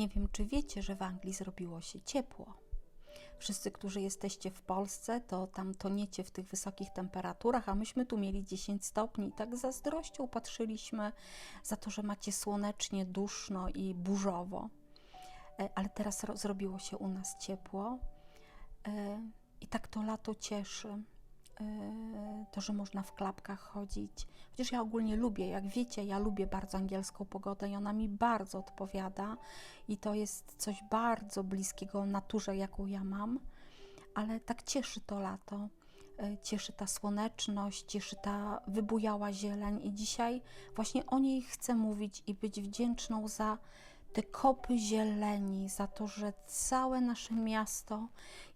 Nie wiem, czy wiecie, że w Anglii zrobiło się ciepło. Wszyscy, którzy jesteście w Polsce, to tam toniecie w tych wysokich temperaturach, a myśmy tu mieli 10 stopni i tak zazdrością patrzyliśmy za to, że macie słonecznie, duszno i burzowo. E, Ale teraz ro- zrobiło się u nas ciepło e, i tak to lato cieszy. To, że można w klapkach chodzić. Chociaż ja ogólnie lubię, jak wiecie, ja lubię bardzo angielską pogodę i ona mi bardzo odpowiada i to jest coś bardzo bliskiego naturze, jaką ja mam, ale tak cieszy to lato. E, Cieszy ta słoneczność, cieszy ta wybujała zieleń, i dzisiaj właśnie o niej chcę mówić i być wdzięczną za te kopy zieleni, za to, że całe nasze miasto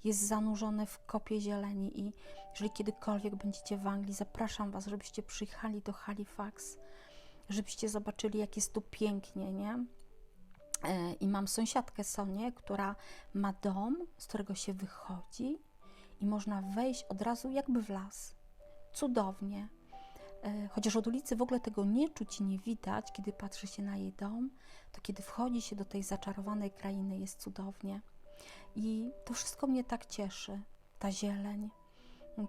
jest zanurzone w kopie zieleni. I jeżeli kiedykolwiek będziecie w Anglii, zapraszam Was, żebyście przyjechali do Halifax, żebyście zobaczyli, jak jest tu pięknie, nie? E, I mam sąsiadkę Sonię, która ma dom, z którego się wychodzi i można wejść od razu jakby w las. Cudownie. E, Chociaż od ulicy w ogóle tego nie czuć i nie widać, kiedy patrzy się na jej dom, to kiedy wchodzi się do tej zaczarowanej krainy, jest cudownie. I to wszystko mnie tak cieszy. Ta zieleń,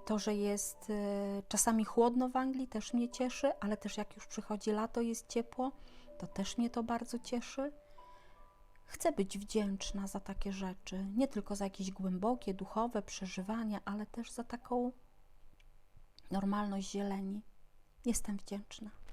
to, że jest e, czasami chłodno w Anglii, też mnie cieszy, ale też jak już przychodzi lato, jest ciepło, to też mnie to bardzo cieszy. Chcę być wdzięczna za takie rzeczy, nie tylko za jakieś głębokie, duchowe przeżywania, ale też za taką normalność zieleni. Jestem wdzięczna.